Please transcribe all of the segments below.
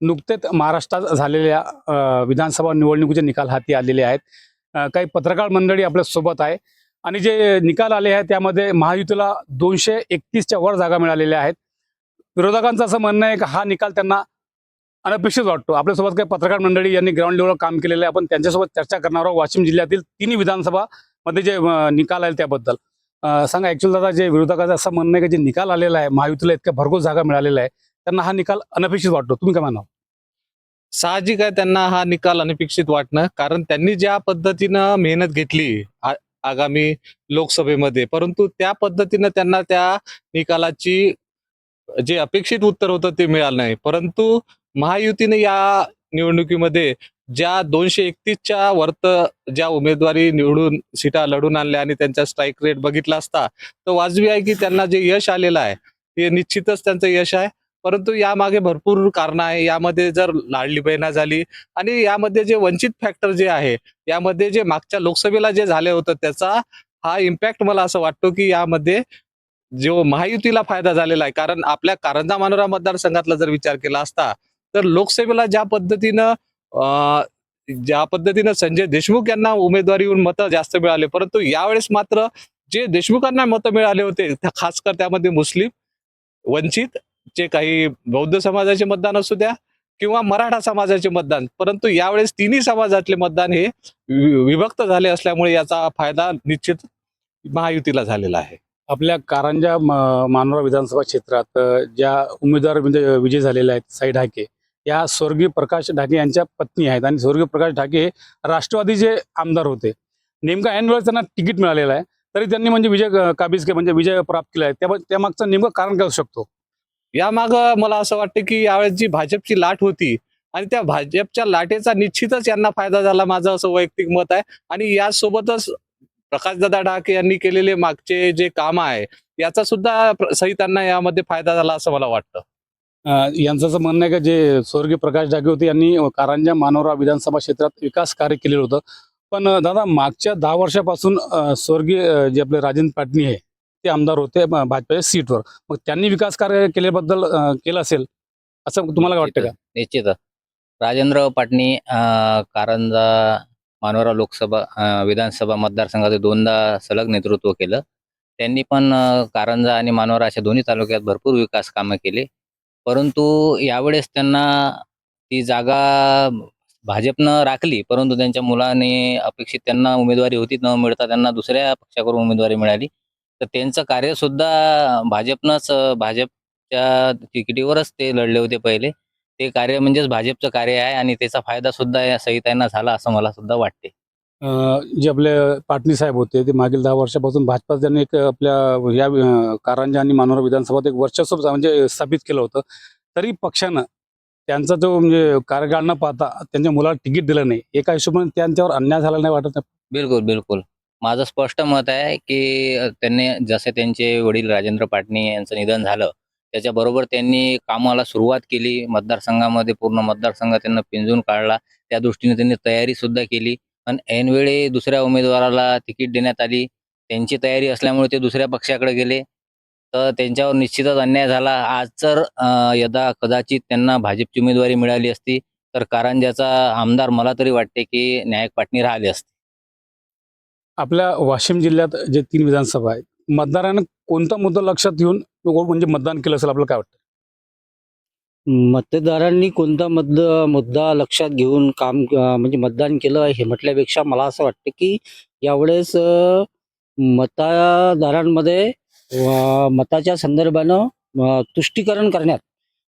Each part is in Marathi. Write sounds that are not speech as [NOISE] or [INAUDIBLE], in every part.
नुकतेच महाराष्ट्रात झालेल्या विधानसभा निवडणुकीचे निकाल हाती आलेले आहेत. काही पत्रकार मंडळी आपल्यासोबत आहे. आणि जे निकाल आले आहेत त्यामध्ये महायुतीला दोनशे एकतीसच्या वर जागा मिळालेल्या आहेत. विरोधकांचं असं म्हणणं आहे की हा निकाल त्यांना अनपेक्षित वाटतो. आपल्यासोबत काही पत्रकार मंडळी यांनी ग्राउंड लेवलवर काम केलेलं आहे. आपण त्यांच्यासोबत चर्चा करणार आहोत. वाशिम जिल्ह्यातील तिन्ही विधानसभामध्ये जे निकाल आले त्याबद्दल. सांगा ॲक्च्युअली दादा जे विरोधकाचं असं म्हणणं आहे की जे निकाल आलेला आहे महायुतीला इतक्या भरघोस जागा मिळालेल्या आहे त्यांना हा निकाल अनपेक्षित वाटतो. तुम्ही काय म्हणा साहजिक आहे त्यांना हा निकाल अनपेक्षित वाटणं. कारण त्यांनी ज्या पद्धतीनं मेहनत घेतली आगामी लोकसभेमध्ये परंतु त्या पद्धतीनं त्यांना त्या निकालाची जे अपेक्षित उत्तर होतं ते मिळालं नाही. परंतु महायुतीने या निवडणुकीमध्ये ज्या दोनशे एकतीसच्या वर्त ज्या उमेदवारी निवडून सीटा लढून आणल्या आणि त्यांचा स्ट्राईक रेट बघितला असता तर वाजवी आहे की त्यांना जे यश आलेलं आहे ते निश्चितच त्यांचं यश आहे. परंतु यामागे भरपूर कारणं आहे. यामध्ये जर लाडली बहिणा झाली आणि यामध्ये जे वंचित फॅक्टर जे आहे यामध्ये जे मागच्या लोकसभेला जे झाले होतं त्याचा हा इम्पॅक्ट मला असं वाटतो की यामध्ये जो महायुतीला फायदा झालेला आहे. कारण आपल्या कारंजा मानोरा मतदारसंघातला जर विचार केला असता तर लोकसभेला ज्या पद्धतीनं ज्या पद्धतीनं संजय देशमुख यांना उमेदवारी येऊन मतं जास्त मिळाले परंतु यावेळेस मात्र जे देशमुखांना मतं मिळाले होते त्या- खासकर त्यामध्ये मुस्लिम वंचित जे काही बौद्ध समाजाचे मतदान असू द्या किंवा मराठा समाजाचे मतदान परंतु यावेळेस तिन्ही समाजातले मतदान हे विभक्त झाले असल्यामुळे याचा फायदा निश्चित महायुतीला झालेला आहे. आपल्या कारंजा मानोरा विधानसभा क्षेत्रात ज्या उमेदवार म्हणजे विजय झालेले आहेत साई ढाके या स्वर्गीय प्रकाश ढाके यांच्या पत्नी आहेत आणि स्वर्गीय प्रकाश ढाके हे राष्ट्रवादीचे आमदार होते. नेमका ऐन वेळेस त्यांना तिकीट मिळालेलं आहे तरी त्यांनी म्हणजे विजय काबीज के म्हणजे विजय प्राप्त केला आहे. त्या त्यामागचं नेमकं कारण काय असू शकतो? यामाग मला असं वाटतं की यावेळेस जी भाजपची लाट होती आणि त्या भाजपच्या लाटेचा निश्चितच यांना फायदा झाला माझं असं वैयक्तिक मत आहे. आणि यासोबतच प्रकाशदादा ढाके यांनी केलेले मागचे जे काम आहे याचा सुद्धा सहितांना यामध्ये फायदा झाला असं मला वाटतं. यांचं असं म्हणणं आहे का जे स्वर्गीय प्रकाश डाके होते यांनी कारंजा मानोरा विधानसभा क्षेत्रात विकास कार्य केलेलं होतं. पण दादा मागच्या दहा वर्षापासून स्वर्गीय जे आपले राजेंद्र पाटणी आहे ते आमदार होते भाजपाच्या सीटवर. मग त्यांनी विकास कार्य केल्याबद्दल केलं असेल असं तुम्हाला वाटतं का? निश्चित राजेंद्र पाटणी कारंजा मानोरा लोकसभा विधानसभा मतदारसंघाचे दोनदा सलग नेतृत्व केलं. त्यांनी पण कारंजा आणि मानोरा अशा दोन्ही तालुक्यात भरपूर विकास कामं केले. परंतु यावेळेस त्यांना ती जागा भाजपनं राखली परंतु त्यांच्या मुलाने अपेक्षित त्यांना उमेदवारी होती न मिळता त्यांना दुसऱ्या पक्षाकडून उमेदवारी मिळाली. तर त्यांचं कार्यसुद्धा भाजपनंच भाजपच्या तिकिटीवरच ते लढले होते पहिले. ते कार्य म्हणजेच भाजपचं कार्य आहे आणि त्याचा फायदा सुद्धा या सहितांना झाला असं मला सुद्धा वाटते. जे आपले पाटणी साहेब होते ते मागील दहा वर्षापासून भाजपात त्यांनी एक आपल्या या कारंजा आणि मानोरा विधानसभात एक वर्चस्व म्हणजे स्थापित केलं होतं तरी पक्षानं त्यांचा जो म्हणजे कार्यकाळ न पाहता त्यांच्या मुलाला तिकीट दिलं नाही. एका हिशोबाने त्यांच्यावर अन्याय झाला नाही वाटत? बिलकुल बिलकुल. माझं स्पष्ट मत आहे की त्यांनी जसे त्यांचे वडील राजेंद्र पाटणी यांचं निधन झालं त्याच्याबरोबर त्यांनी कामाला सुरुवात केली मतदारसंघामध्ये पूर्ण मतदारसंघ त्यांना पिंजून काढला त्या दृष्टीने त्यांनी तयारी सुद्धा केली. आणि ऐनवेळी दुसऱ्या उमेदवाराला तिकीट देण्यात आली. त्यांची तयारी असल्यामुळे ते दुसऱ्या पक्षाकडे गेले. तर त्यांच्यावर निश्चितच अन्याय झाला. आज जर यदा कदाचित त्यांना भाजपची उमेदवारी मिळाली असती तर कारंजाचा आमदार मला तरी वाटते की न्यायक पाटणी राहिले असते. आपल्या वाशिम जिल्ह्यात जे तीन विधानसभा आहेत मतदारानं कोणता मुद्दा लक्षात घेऊन म्हणजे मतदान केलं असेल आपल्याला काय वाटतं? मतदारांनी कोणता मद मुद्दा लक्षात घेऊन काम म्हणजे मतदान केलं हे म्हटल्यापेक्षा मला असं वाटतं की यावेळेस मतदारांमध्ये मताच्या संदर्भानं तुष्टीकरण करण्यात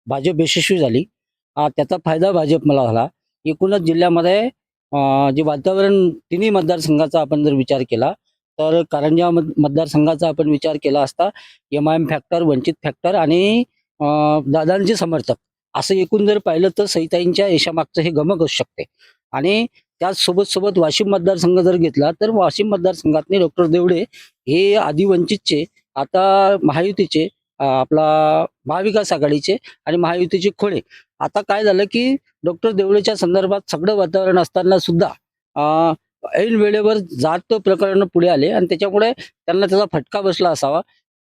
भाजप यशस्वी झाली. त्याचा फायदा भाजप मला झाला. एकूणच जिल्ह्यामध्ये जे वातावरण तिन्ही मतदारसंघाचा आपण जर विचार केला तर कारंजा मत- मतदारसंघाचा आपण विचार केला असता M I M factor Vanchit factor आणि दादांचे समर्थक असं एकूण जर पाहिलं तर सईताईंच्या यशामागचं हे गमक असू शकते. आणि त्याचसोबत सोबत वाशिम मतदारसंघ जर घेतला तर वाशिम मतदारसंघातले डॉक्टर देवडे हे आधी वंचितचे आता महायुतीचे आपला महाविकास आघाडीचे आणि महायुतीचे खोडे आता काय झालं की डॉक्टर देवळेच्या संदर्भात सगळं वातावरण असताना सुद्धा ऐन वेळेवर जात प्रकरण पुढे आले आणि त्याच्यामुळे त्यांना त्याचा फटका बसला असावा.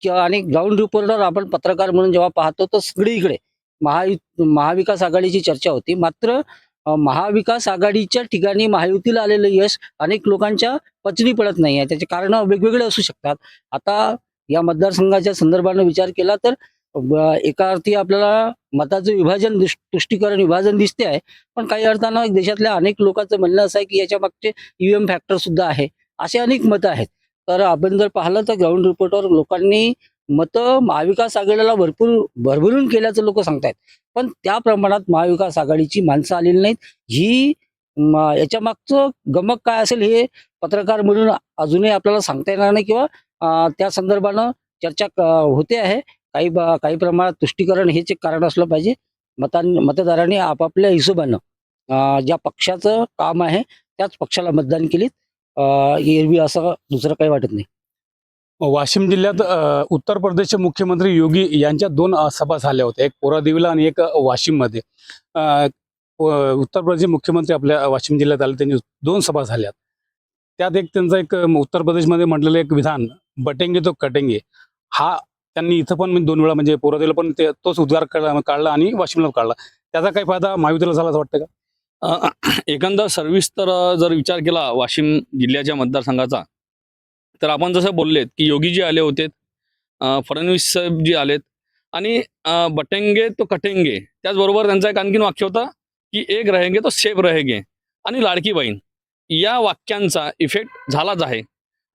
किंवा आणि ग्राउंड रिपोर्टर आपण पत्रकार म्हणून जेव्हा पाहतो तर सगळीकडे महायु महाविकास आघाडीची चर्चा होती. मात्र महाविकास आघाडीच्या ठिकाणी महायुतीला आलेलं यश अनेक लोकांच्या पचनी पडत नाही आहे त्याचे कारण वेगवेगळे असू शकतात. आता या मतदारसंघाच्या संदर्भानं विचार केला तर एका अर्थी आपल्याला मताचं विभाजन तुष्टीकरण विभाजन दिसते आहे. पण काही अर्थानं देशातल्या अनेक लोकांचं म्हणणं असं आहे की याच्या मागचे ईव्हीएम फॅक्टर सुद्धा आहे. असे अनेक मतं आहेत. तर आपण जर पाहिलं तर ग्राउंड रिपोर्टवर लोकांनी मतं महाविकास आघाडीला भरपूर भरभरून केल्याचं लोक सांगतायत. पण त्या प्रमाणात महाविकास आघाडीची माणसं आलेली नाहीत. ही याच्या मागचं गमक काय असेल हे पत्रकार म्हणून अजूनही आपल्याला सांगता येणार नाही किंवा त्या संदर्भानं चर्चा होते आहे. काही काही प्रमाणात तुष्टीकरण हेच एक कारण असलं पाहिजे. मतां मतदारांनी आपापल्या हिशोबानं ज्या पक्षाचं काम आहे त्याच पक्षाला मतदान केलीत. एरवी असं दुसरं काही वाटत नाही. वाशिम जिल्ह्यात उत्तर प्रदेशचे मुख्यमंत्री योगी यांच्या दोन सभा झाल्या होत्या. एक पोरादेवीला आणि एक वाशिममध्ये. उत्तर प्रदेशचे मुख्यमंत्री आपल्या वाशिम जिल्ह्यात आले त्यांनी दोन सभा झाल्यात. त्यात एक त्यांचं एक उत्तर प्रदेशमध्ये म्हटलेलं एक विधान बटेंगे तो कटेंगे हा त्यांनी इथं पण म्हणजे दोन वेळा म्हणजे पोरादेवीला पण ते तोच उद्गार काढला आणि वाशिमला काढला. त्याचा काही फायदा महायुतीला झाला असं वाटतं का? [CLEARS THROAT] एकंदर सर्व्हिस तर जर विचार केला वाशिम जिल्ह्याच्या मतदारसंघाचा तर आपण जसं बोललेत की योगीजी आले होते फडणवीस साहेब जी आलेत आणि बटेंगे तो कटेंगे त्याचबरोबर त्यांचा एक आणखीन वाक्य होता की एक रहेंगे तो सेफ रहेंगे आणि लाडकी बहीण. या वाक्यांचा इफेक्ट झालाच आहे.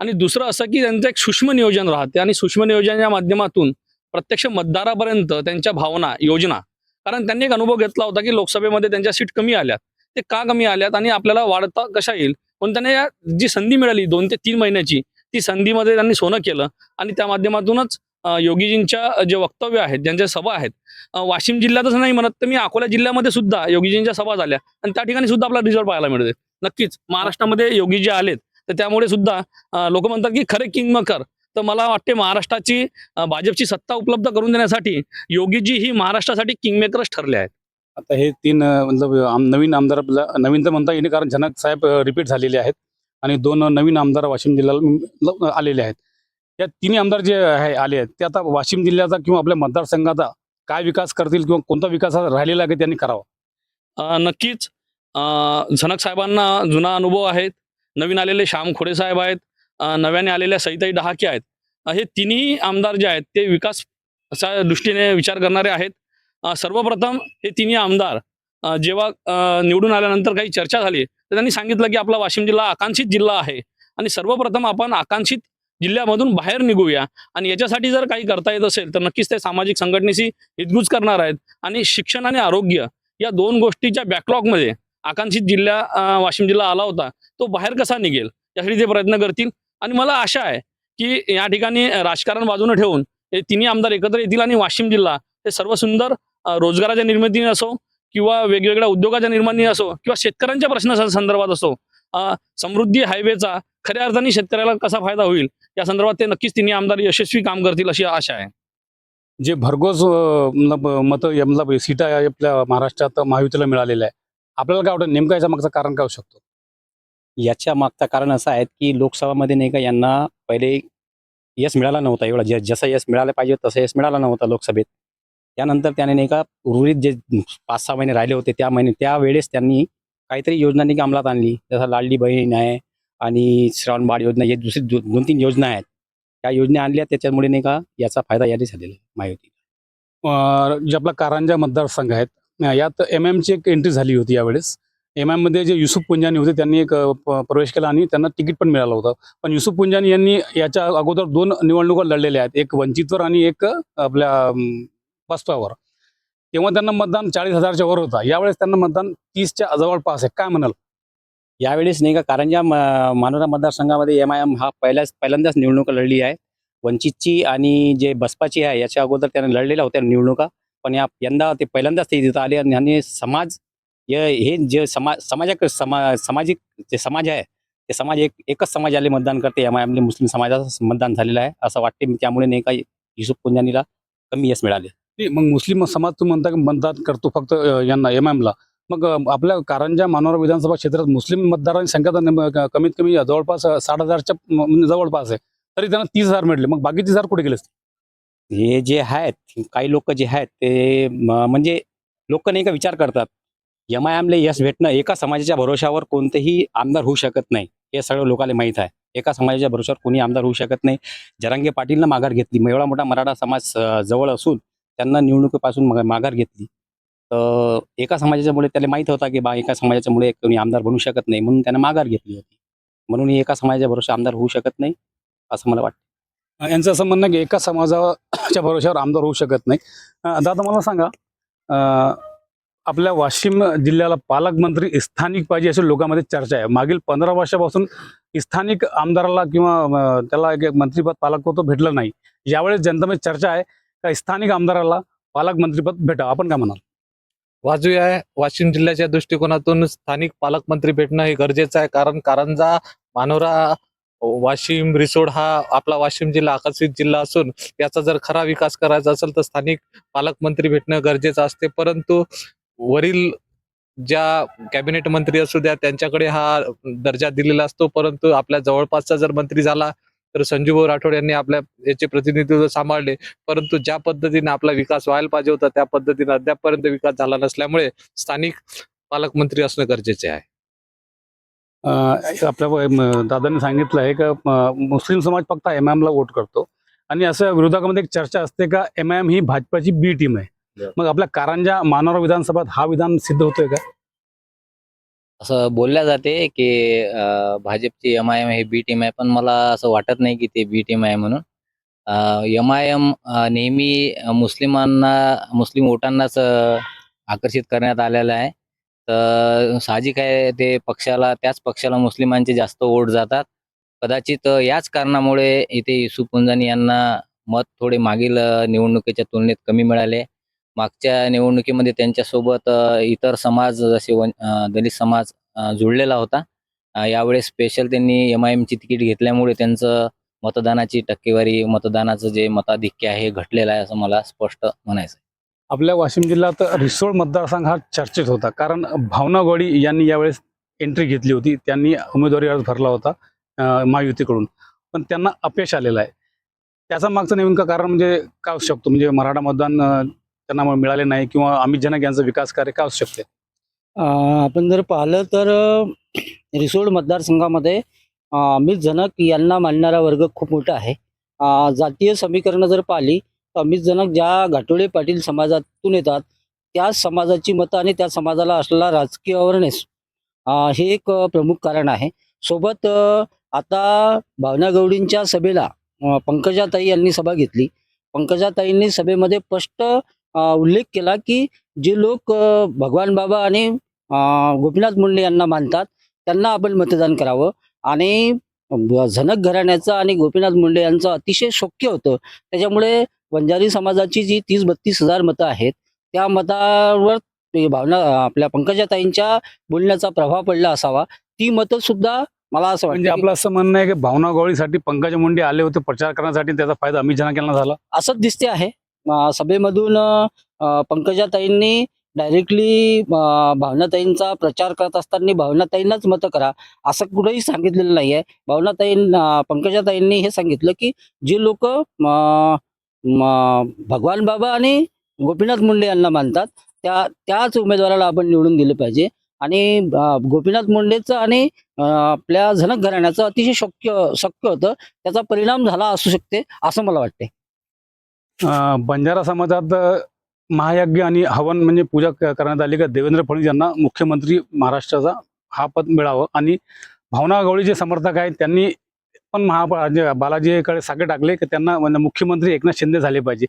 आणि दुसरं असं की त्यांचं एक सूक्ष्म नियोजन राहते. आणि सूक्ष्म नियोजनाच्या माध्यमातून प्रत्यक्ष मतदारापर्यंत त्यांच्या भावना योजना कारण त्यांनी एक अनुभव घेतला होता की लोकसभेमध्ये त्यांच्या सीट कमी आल्यात. ते का कमी आल्यात आणि आपल्याला वाढता कशा येईल? पण त्यांना जी संधी मिळाली दोन ते तीन महिन्याची ती संधीमध्ये त्यांनी सोनं केलं आणि त्या माध्यमातूनच योगीजींच्या जे वक्तव्य आहेत ज्यांच्या सभा आहेत वाशिम जिल्ह्यातच नाही म्हणत तर मी अकोला जिल्ह्यामध्ये सुद्धा योगीजींच्या सभा झाल्या. आणि त्या ठिकाणी सुद्धा आपला रिझल्ट पाहायला मिळते नक्कीच महाराष्ट्रामध्ये योगीजी आलेत. तर त्यामुळे सुद्धा लोक म्हणतात की खरे किंगमेकर. तर मला वाटते महाराष्ट्राची भाजपची सत्ता उपलब्ध करून देण्यासाठी योगीजी ही महाराष्ट्रासाठी किंगमेकरच ठरले आहेत. आता हे तीन मतलब आम- नवीन आमदार नवीन तर म्हणता येईल कारण जनक साहेब रिपीट झालेले आहेत. आणि दोन नवीन आमदार वाशिम जिल्ह्याला आलेले आहेत. या तिन्ही आमदार जे आहे आले आहेत ते आता वाशिम जिल्ह्याचा किंवा आपल्या मतदारसंघाचा काय विकास करतील किंवा कोणता विकास राहिलेला आहे त्यांनी करावा? नक्कीच. झनक साहेबांना जुना अनुभव आहेत नवीन आलेले श्याम खोडे साहेब आहेत नव्याने आलेल्या सईताई डहाके आहेत. हे तिन्ही आमदार जे आहेत ते विकास दृष्टीने विचार करणारे आहेत. सर्वप्रथम हे तिन्ही आमदार जेव्हा निवडून आल्यानंतर काही चर्चा झाली तर त्यांनी सांगितलं की आपला वाशिम जिल्हा आकांक्षित जिल्हा आहे. आणि सर्वप्रथम आपण आकांक्षित जिल्ह्यामधून बाहेर निघूया. आणि याच्यासाठी जर काही करता येत असेल तर नक्कीच ते सामाजिक संघटनेशी हितगुज करणार आहेत. आणि शिक्षण आणि आरोग्य या दोन गोष्टीच्या बॅकलॉगमध्ये आकांक्षित जिल्हा वाशिम जिल्हा आला होता तो बाहेर कसा निघेल? यासाठी ते प्रयत्न करतील. आणि मला आशा आहे की या ठिकाणी राजकारण बाजूने ठेवून हे तिन्ही आमदार एकत्र येतील आणि वाशिम जिल्हा हे सर्व सुंदर रोजगाराच्या निर्मितीने असो किंवा वेगवेगळ्या उद्योगाच्या निर्माणी असो किंवा शेतकऱ्यांच्या प्रश्ना संदर्भात असो समृद्धी हायवेचा खऱ्या अर्थाने शेतकऱ्याला कसा फायदा होईल या संदर्भात ते नक्कीच तिन्ही आमदार यशस्वी काम करतील अशी आशा आहे. जे भरघोस मत मतं मतलब सीटा आपल्या महाराष्ट्रात महायुतीला मिळालेल्या आहे आपल्याला काय वाटतं नेमकं याच्या मागचं कारण काय असू शकतो? याच्या मागचं कारण असं आहे की लोकसभामध्ये नाही का यांना पहिले यश मिळाला नव्हता एवढा. ज- जसं यश मिळालं पाहिजे तसं यश मिळालं नव्हतं लोकसभेत. त्यानंतर त्याने नाही का उर्वरित जे पाच सहा महिने राहिले होते त्या महिने त्यावेळेस त्यांनी काहीतरी योजना नाही का अंमलात आणली. जसं लाडली बहीण आहे आणि श्रावण बाळ योजना हे दुसरी दोन तीन योजना आहेत. त्या योजना आणल्या त्याच्यामुळे नाही का याचा फायदा याने झालेला आहे महायुती अ, जे आपला कारंजा मतदारसंघ आहेत यात एम एमची एक एंट्री झाली होती यावेळेस. एम एममध्ये जे युसुफ पुंजानी होते त्यांनी एक प्रवेश केला आणि त्यांना तिकीट पण मिळालं होतं. पण युसुफ पुंजानी यांनी याच्या अगोदर दोन निवडणुका लढलेल्या आहेत. एक वंचितवर आणि एक आपल्या बसपावर तेव्हा त्यांना मतदान चाळीस हजारच्या वर होता. यावेळेस त्यांना मतदान तीसच्या जवळपास आहे. काय म्हणाल? यावेळेस नाही का कारंजा म- मानोरा मतदारसंघामध्ये एम आय एम हा पहिल्याच पहिल्यांदाच निवडणुका लढली आहे वंचितची आणि जे बसपाची आहे याच्या अगोदर त्यांना लढलेल्या होत्या निवडणुका. पण या यंदा ते पहिल्यांदाच ते तिथं आले आणि यांनी समाज हे जे समाज समाजाक समा सामाजिक जे समाज आहे ते समाज एक एकच समाजाले मतदान करते. एम आय मुस्लिम समाजाचं मतदान झालेलं आहे. असं वाटते. त्यामुळे नाही का युसुफ पुंजानीला कमी यश मिळाले. मग मुस्लिम समाज तू म्हणता की मतदान करतो फक्त यांना एम एमला मग आपल्या कारंजा मानोरा विधानसभा क्षेत्रात मुस्लिम मतदारांची संख्या कमीत कमी जवळपास साठ हजारच्या म्हणजे जवळपास आहे. तरी त्यांना तीस हजार मिळले. मग बाकीचे हजार कुठे गेले असते हे जे आहेत काही लोक जे आहेत ते म्हणजे लोक नाही का विचार करतात एम आय एमला यश भेटणं एका समाजाच्या भरोशावर कोणतेही आमदार होऊ शकत नाही. हे सगळं लोकांना माहीत आहे. एका समाजाच्या भरोशावर कोणी आमदार होऊ शकत नाही. जरांगे पाटीलनं माघार घेतली. एवढा मोठा मराठा समाज जवळ असून त्यांना निवडणुकीपासून माघार घेतली. तर एका समाजाच्यामुळे त्याला माहीत होता की बा एका समाजाच्यामुळे कोणी आमदार बनू शकत नाही म्हणून त्यांना माघार घेतली होती. म्हणून एका समाजाच्या भरोशा आमदार होऊ शकत नाही असं मला वाटतं. यांचं असं म्हणणं की एका समाजाच्या भरोश्यावर आमदार होऊ शकत नाही. दादा मला सांगा आपल्या वाशिम जिल्ह्याला पालकमंत्री स्थानिक पाहिजे अशी लोकांमध्ये चर्चा आहे. मागील पंधरा वर्षापासून स्थानिक आमदाराला किंवा त्याला एक मंत्रीपद पालकपद भेटलं नाही. यावेळेस जनतेमध्ये चर्चा आहे का स्थानिक आमदाराला पालकमंत्रीपद भेटा आपण काय म्हणाल? वाजवी आहे. वाशिम जिल्ह्याच्या दृष्टिकोनातून स्थानिक पालकमंत्री भेटणं हे गरजेचं आहे. कारण कारंजा मानोरा वाशिम रिसोड हा आपला वाशिम जिल्हा आकर्षित जिल्हा असून याचा जर खरा विकास करायचा असेल तर स्थानिक पालकमंत्री भेटणं गरजेचं असते. परंतु वरील ज्या कॅबिनेट मंत्री असू द्या त्यांच्याकडे हा दर्जा दिलेला असतो. परंतु आपल्या जवळपासचा जर मंत्री झाला तर संजूभाऊ राठोड यांनी आपल्या याचे प्रतिनिधित्व सांभाळले. परंतु ज्या पद्धतीने आपला विकास व्हायला पाहिजे होता त्या पद्धतीने अद्यापपर्यंत विकास झाला नसल्यामुळे स्थानिक पालकमंत्री असणं गरजेचे आहे. आपल्या दादांनी सांगितलं आहे का मुस्लिम समाज फक्त एम ला वोट करतो. आणि असं विरोधकामध्ये एक चर्चा असते का एम आय एम ही भाजपाची बी टीम आहे. मग आपल्या कारंजा मानोरा विधानसभात हा विधान सिद्ध होतोय का? असं बोलल्या जाते की भाजपची एम आय एम हे बी टीम आहे पण मला असं वाटत नाही की ते बी टीम आहे म्हणून. एम आय एम नेहमी मुस्लिमांना मुस्लिम वोटांनाच आकर्षित करण्यात आलेलं आहे. तर साहजिक आहे ते पक्षाला त्याच पक्षाला मुस्लिमांचे जास्त वोट जातात. कदाचित याच कारणामुळे इथे युसुफ पुंजानी यांना मत थोडे मागील निवडणुकीच्या तुलनेत कमी मिळाले. मागच्या निवडणुकीमध्ये त्यांच्यासोबत इतर समाज जसे वन दलित समाज जुळलेला होता. यावेळेस स्पेशल त्यांनी एम आय एमची तिकीट घेतल्यामुळे त्यांचं मतदानाची टक्केवारी मतदानाचं जे मताधिक्य आहे घटलेलं आहे असं मला स्पष्ट म्हणायचं आहे. आपल्या वाशिम जिल्ह्यात रिसोड मतदारसंघ हा चर्चेत होता. कारण भावना गवळी यांनी यावेळेस एंट्री घेतली होती. त्यांनी उमेदवारी अर्ज भरला होता महायुतीकडून. पण त्यांना अपयश आलेलं आहे. त्याचा मागचं नेमकं कारण म्हणजे काय असू शकतो? म्हणजे मराठा मतदान त्यांना मिळाले नाही किंवा अमित जनक यांचा विकास कार्य काय असू शकते? अं, आपण जर पाहिलं तर रिसोड मतदारसंघामध्ये अमित जनक यांना मानणारा वर्ग खूप मोठा आहे. जातीय समीकरणं जर पाहिली अमित जनक ज्या घाटोळे पाटील समाजातून येतात त्या समाजाची मतं आणि त्या समाजाला असलेला राजकीय अवेअरनेस हे एक प्रमुख कारण आहे. सोबत आता भावना गवडींच्या सभेला पंकजाताई यांनी सभा घेतली. पंकजाताईंनी सभेमध्ये स्पष्ट उल्लेख केला की जे लोक भगवान बाबा आणि गोपीनाथ मुंडे यांना मानतात त्यांना आपण मतदान करावं. आणि झनक घराण्याचं आणि गोपीनाथ मुंडे यांचं अतिशय शोक्य होतं. त्याच्यामुळे वंजारी समाजाची जी तीस बत्तीस हजार मतं आहेत त्या मतावर भावना आपल्या पंकजाताईंच्या बोलण्याचा प्रभाव पडला असावा. ती मतं सुद्धा मला असं म्हणजे आपलं असं म्हणणं आहे की भावना गवळीसाठी पंकजा मुंडे आले होते प्रचार करण्यासाठी त्याचा फायदा अमित जनक यांना झाला. असंच दिसते आहे. सभेमधून पंकजाताईंनी डायरेक्टली भावनाताईंचा प्रचार करत असताना भावनाताईंनाच मतं करा असं कुठेही सांगितलेलं नाही आहे भावनाताईं पंकजाताईंनी हे सांगितलं की जे लोक भगवान बाबा आणि गोपीनाथ मुंडे यांना मानतात. त्या त्याच उमेदवाराला आपण निवडून दिलं पाहिजे. आणि गोपीनाथ मुंडेचं आणि आपल्या झनक घराण्याचं अतिशय शक्य शक्य होतं. त्याचा परिणाम झाला असू शकते असं मला वाटते बंजारा समाजात महायज्ञ आणि हवन म्हणजे पूजा करण्यात आली. का देवेंद्र फडणवीस यांना मुख्यमंत्री महाराष्ट्राचा हा पद मिळावं. आणि भावना गवळी जे समर्थक आहेत त्यांनी पण महा बालाजीकडे सागे टाकले की त्यांना म्हणजे मुख्यमंत्री एकनाथ शिंदे झाले पाहिजे.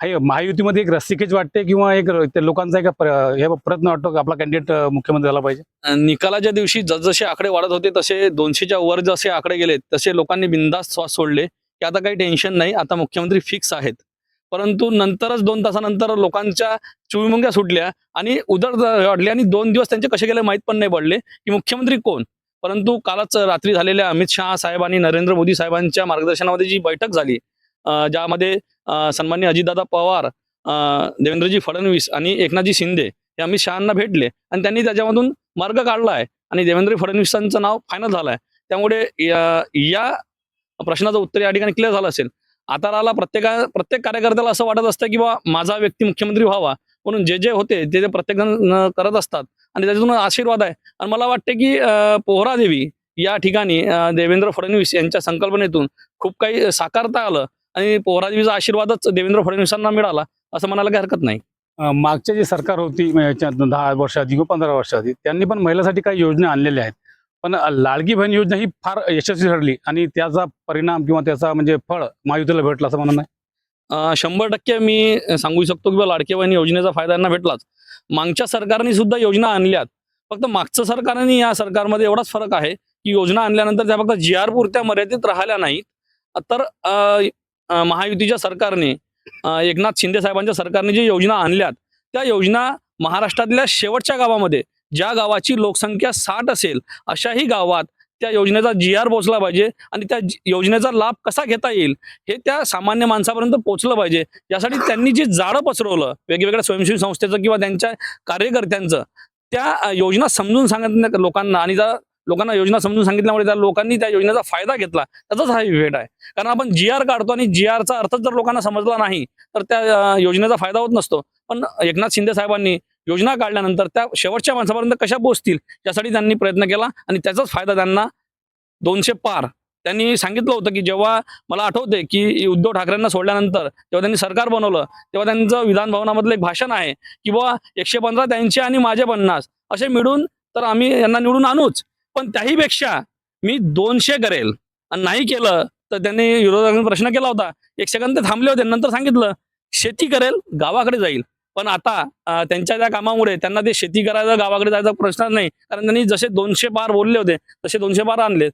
हे महायुतीमध्ये एक रस्तिकेच वाटते किंवा एक लोकांचा एक हे प्रयत्न वाटतो की आपला कॅन्डिडेट मुख्यमंत्री झाला पाहिजे? निकालाच्या दिवशी जसजसे आकडे वाढत होते तसे दोनशेच्या वर जसे आकडे गेले तसे लोकांनी बिंदास श्वास सोडले की आता काही टेन्शन नाही आता मुख्यमंत्री फिक्स आहेत. परंतु नंतरच दोन तासानंतर लोकांच्या चुईमुंग्या सुटल्या आणि उदर वाढले आणि दोन दिवस त्यांचे कसे गेले माहीत पण नाही पडले की मुख्यमंत्री कोण? परंतु कालच रात्री झालेल्या अमित शहा साहेब आणि नरेंद्र मोदी साहेबांच्या मार्गदर्शनामध्ये जी बैठक झाली ज्यामध्ये सन्मान्य अजितदादा पवार देवेंद्रजी फडणवीस आणि एकनाथजी शिंदे हे अमित शहांना भेटले आणि त्यांनी त्याच्यामधून मार्ग काढला आहे आणि देवेंद्र फडणवीसांचं नाव फायनल झालं आहे त्यामुळे या या प्रश्नाचं उत्तर या ठिकाणी क्लिअर झालं असेल. आताराला प्रत्येका प्रत्येक कार्यकर्त्याला असं वाटत असतं की बा माझा व्यक्ती मुख्यमंत्री व्हावा. म्हणून जे जे होते ते जे प्रत्येकजण करत असतात. आणि त्याच्यातून आशीर्वाद आहे. आणि मला वाटते की पोहरादेवी या ठिकाणी देवेंद्र फडणवीस यांच्या संकल्पनेतून खूप काही साकारता आलं. आणि पोहरादेवीचा आशीर्वादच देवेंद्र फडणवीसांना मिळाला असं म्हणायला काही हरकत नाही. मागचे जे सरकार होती दहा वर्ष आधी किंवा पंधरा वर्षाआधी त्यांनी पण महिलांसाठी काही योजना आणलेल्या आहेत. पण अ, लाडकी बहीण योजना ही फार यशस्वी ठरली. आणि त्याचा परिणाम किंवा त्याचा म्हणजे फळ महायुतीला भेटला असं म्हणणं नाही. शंभर टक्के मी सांगू शकतो की लाडके बहिणी योजनेचा फायदा यांना भेटलाच. मागच्या सरकारने सुद्धा योजना आणल्यात. फक्त मागचं सरकारने या सरकारमध्ये एवढाच फरक आहे की योजना आणल्यानंतर त्या फक्त जी आर पुरत्या मर्यादित राहिल्या नाहीत. तर महायुतीच्या सरकारने एकनाथ शिंदे साहेबांच्या सरकारने जी योजना आणल्यात त्या योजना महाराष्ट्रातल्या शेवटच्या गावामध्ये ज्या गावाची लोकसंख्या साठ असेल अशाही गावात त्या योजनेचा जी आर पोचला पाहिजे आणि त्या योजनेचा लाभ कसा घेता येईल हे त्या सामान्य माणसापर्यंत पोचलं पाहिजे. यासाठी त्यांनी जे जाळं पसरवलं वेगवेगळ्या स्वयंसेवी संस्थेचं किंवा त्यांच्या कार्यकर्त्यांचं त्या योजना समजून सांगितल्या लोकांना आणि त्या लोकांना योजना समजून सांगितल्यामुळे त्या लोकांनी त्या योजनेचा फायदा घेतला. त्याचाच हा इफेक्ट आहे. कारण आपण जी आर काढतो आणि जी आरचा अर्थच जर लोकांना समजला नाही तर त्या योजनेचा फायदा होत नसतो. पण एकनाथ शिंदे साहेबांनी योजना काढल्यानंतर त्या शेवटच्या माणसापर्यंत कशा पोहोचतील यासाठी त्यांनी प्रयत्न केला आणि त्याचाच फायदा त्यांना दोनशे पार. त्यांनी सांगितलं होतं की जेव्हा मला आठवते की उद्धव ठाकरेंना सोडल्यानंतर जेव्हा त्यांनी सरकार बनवलं तेव्हा त्यांचं विधान भवनामधलं एक भाषण आहे की बुवा एकशे पंधरा त्यांचे आणि माझे पन्नास. असे मिळून तर आम्ही यांना निवडून आणूच. पण त्याहीपेक्षा मी दोनशे करेल. आणि नाही केलं तर त्यांनी विरोधकांनी प्रश्न केला होता. एक सेकंद ते थांबले होते नंतर सांगितलं शेती करेल गावाकडे जाईल. पण आता त्यांच्या त्या कामामुळे त्यांना ते शेती करायचा गावाकडे जायचा प्रश्नच नाही. कारण त्यांनी जसे दोनशे पार बोलले होते तसे दोनशे पार आणले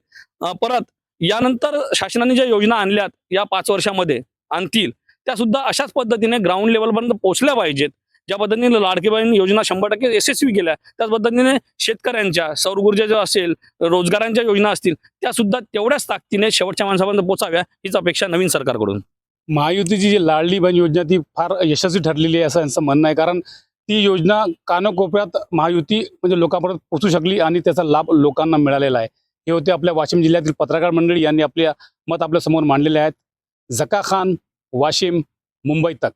परत यानंतर शासनाने ज्या योजना आणल्यात या पाच वर्षामध्ये आणतील त्या सुद्धा अशाच पद्धतीने ग्राउंड लेवलपर्यंत पोहोचल्या पाहिजेत. ज्या पद्धतीने लाडकी योजना शंभर टक्के यशस्वी केल्या त्याच पद्धतीने शेतकऱ्यांच्या सौर ऊर्जा ज्या असेल रोजगारांच्या योजना असतील त्या सुद्धा तेवढ्याच ताकदीने शेवटच्या माणसापर्यंत पोचाव्या हीच अपेक्षा नवीन सरकारकडून. महायुतीची जी लाडली बहीण योजना ती फार यशस्वी ठरलेली आहे असं यांचं म्हणणं आहे. कारण ती योजना कानकोपऱ्यात महायुती म्हणजे लोकांपर्यंत पोहोचू शकली आणि त्याचा लाभ लोकांना मिळालेला आहे. हे होते आपल्या वाशिम जिल्ह्यातील पत्रकार मंडळी यांनी आपल्या मत आपल्यासमोर मांडलेले आहेत. झका खान वाशिम मुंबई तक.